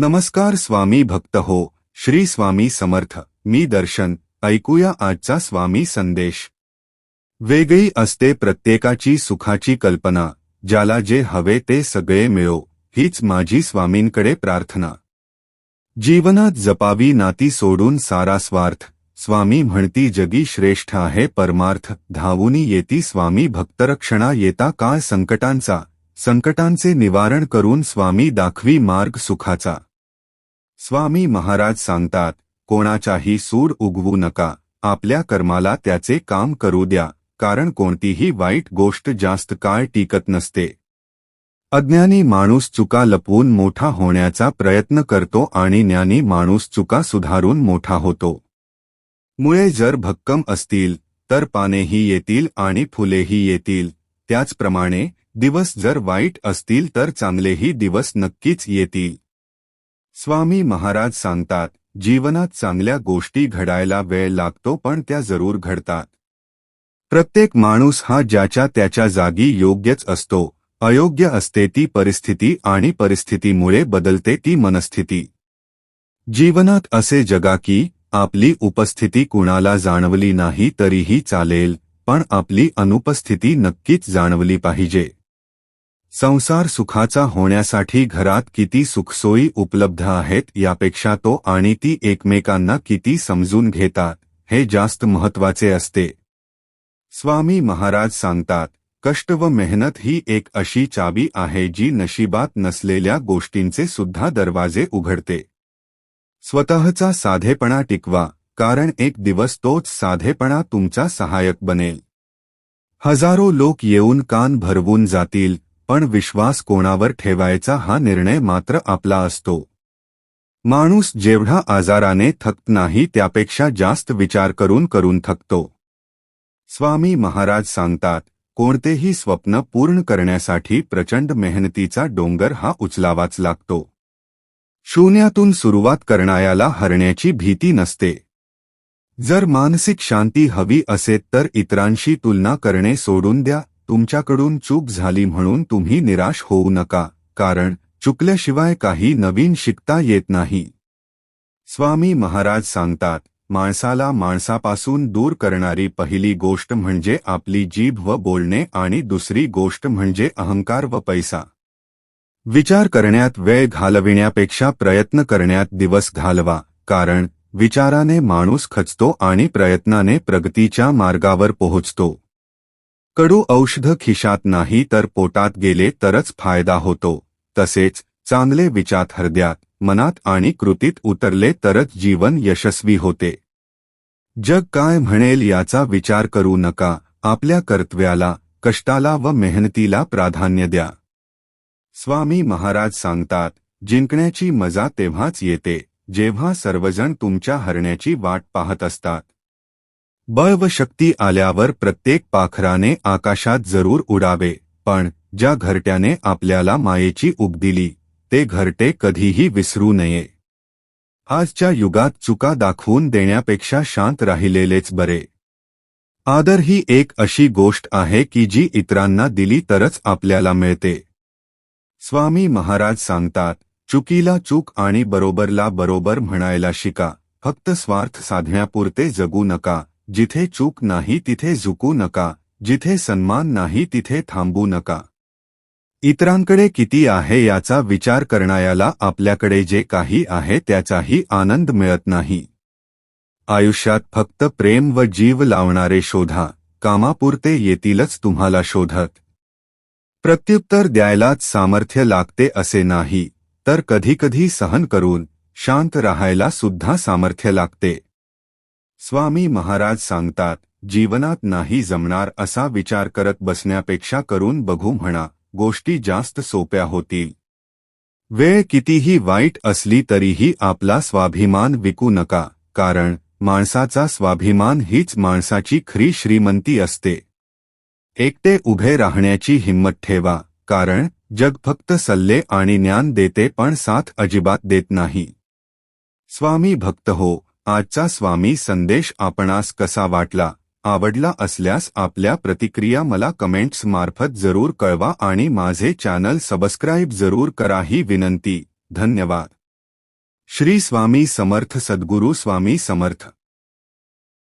नमस्कार स्वामी भक्त हो, श्री स्वामी समर्थ, मी दर्शन, ऐकूया आजचा स्वामी संदेश. वेगळी असते प्रत्येकाची सुखाची कल्पना, ज्याला जे हवे ते सगळे मिळो, हीच माझी स्वामींकडे प्रार्थना. जीवनात जपावी नाती सोडून सारा स्वार्थ, स्वामी म्हणती जगी श्रेष्ठ आहे परमार्थ, धावुनी येती स्वामी भक्तरक्षणा येता काळ संकटांचा, संकटांचे निवारण करून स्वामी दाखवी मार्ग सुखाचा. स्वामी महाराज सांगतात कोणाचाही सूड उगवू नका आपल्या कर्माला त्याचे काम करू द्या कारण कोणतीही वाईट गोष्ट जास्त काळ टिकत नसते. अज्ञानी माणूस चुका लपवून मोठा होण्याचा प्रयत्न करतो आणि ज्ञानी माणूस चुका सुधारून मोठा होतो. मुळे जर भक्कम असतील तर पानेही येतील आणि फुलेही येतील त्याचप्रमाणे दिवस जर वाईट असतील तर चांगलेही दिवस नक्कीच येतील. स्वामी महाराज सांगतात जीवनात चांगल्या गोष्टी घडायला वेळ लागतो पण त्या जरूर घडतात. प्रत्येक माणूस हा ज्याच्या त्याच्या जागी योग्यच असतो अयोग्य असते ती परिस्थिती आणि परिस्थितीमुळे बदलते ती मनस्थिती. जीवनात असे जगा की आपली उपस्थिती कुणाला जाणवली नाही तरीही चालेल पण आपली अनुपस्थिती नक्कीच जाणवली पाहिजे. संसार सुखाचा होण्यासाठी घरात किती सुखसोयी उपलब्ध आहेत यापेक्षा तो आणि ती एकमेकांना किती समजून घेतात हे जास्त महत्त्वाचे असते. स्वामी महाराज सांगतात कष्ट व मेहनत ही एक अशी चाबी आहे जी नशिबात नसलेल्या गोष्टींचे सुद्धा दरवाजे उघडते. स्वतःचा साधेपणा टिकवा कारण एक दिवस तोच साधेपणा तुमचा सहायक बनेल. हजारो लोक येऊन कान भरवून जातील पण विश्वास कोणावर ठेवायचा हा निर्णय मात्र आपला असतो. माणूस जेवढा आजाराने थकत नाही त्यापेक्षा जास्त विचार करून करून थकतो. स्वामी महाराज सांगतात कोणतेही स्वप्न पूर्ण करण्यासाठी प्रचंड मेहनतीचा डोंगर हा उचलावाच लागतो. शून्यातून सुरुवात करणायाला हरण्याची भीती नसते. जर मानसिक शांती हवी असेल तर इतरांशी तुलना करणे सोडून द्या तुमच्याकडून चूक झाली म्हणून तुम्ही निराश होऊ नका कारण चुकल्याशिवाय काही नवीन शिकता येत नाही. स्वामी महाराज सांगतात माणसाला माणसापासून दूर करणारी पहिली गोष्ट म्हणजे आपली जीभ व बोलणे आणि दुसरी गोष्ट म्हणजे अहंकार व पैसा. विचार करण्यात वेळ घालविण्यापेक्षा प्रयत्न करण्यात दिवस घालवा कारण विचाराने माणूस खचतो आणि प्रयत्नाने प्रगतीच्या मार्गावर पोहोचतो. कडू औषध खिशात नाही तर पोटात गेले तरच फायदा होतो. तसेच चांगले विचार हृदयात मनात आणि कृतीत उतरले तरच जीवन यशस्वी होते. जग काय म्हणेल याचा विचार करू नका आपल्या कर्तव्याला कष्टाला व मेहनतीला प्राधान्य द्या. स्वामी महाराज सांगतात जिंकण्याची मजा तेव्हाच येते जेव्हा सर्वजण तुमच्या हरण्याची वाट पाहत असतात. बळ व शक्ती आल्यावर प्रत्येक पाखराने आकाशात जरूर उडावे पण ज्या घरट्याने आपल्याला मायेची उब दिली ते घरटे कधीही विसरू नये. आजच्या युगात चुका दाखवून देण्यापेक्षा शांत राहिलेलेच बरे. आदर ही एक अशी गोष्ट आहे की जी इतरांना दिली तरच आपल्याला मिळते. स्वामी महाराज सांगतात चुकीला चूक आणि बरोबरला बरोबर म्हणायला शिका फक्त स्वार्थ साधण्यापुरते जगू नका जिथे चूक नाही तिथे झुकू नका जिथे सन्मान नाही तिथे थांबू नका. इतरांकडे किती आहे याचा विचार करणायाला आपल्याकडे जे काही आहे त्याचाही आनंद मिळत नाही. आयुष्यात फक्त प्रेम व जीव लावणारे शोधा कामापुरते येतीलच तुम्हाला शोधत. प्रत्युत्तर द्यायलाच सामर्थ्य लागते असे नाही तर कधीकधी सहन करून शांत राहायला सुद्धा सामर्थ्य लागते. स्वामी महाराज सांगतात जीवनात नाही जमणार असा विचार करत बसण्यापेक्षा करून बघू म्हणा गोष्टी जास्त सोप्या होतील. वेळ कितीही वाईट असली तरीही आपला स्वाभिमान विकू नका कारण माणसाचा स्वाभिमान हीच माणसाची खरी श्रीमंती असते. एकटे उभे राहण्याची हिंमत ठेवा कारण जग फक्त सल्ले आणि ज्ञान देते पण साथ अजिबात देत नाही. स्वामी भक्त हो आजचा स्वामी संदेश आपणास कसा वाटला आवडला असल्यास आपल्या प्रतिक्रिया मला कमेंट्स मार्फत जरूर कळवा आणि माझे चॅनल सबस्क्राईब जरूर करा ही विनंती धन्यवाद. श्री स्वामी समर्थ सद्गुरू स्वामी समर्थ.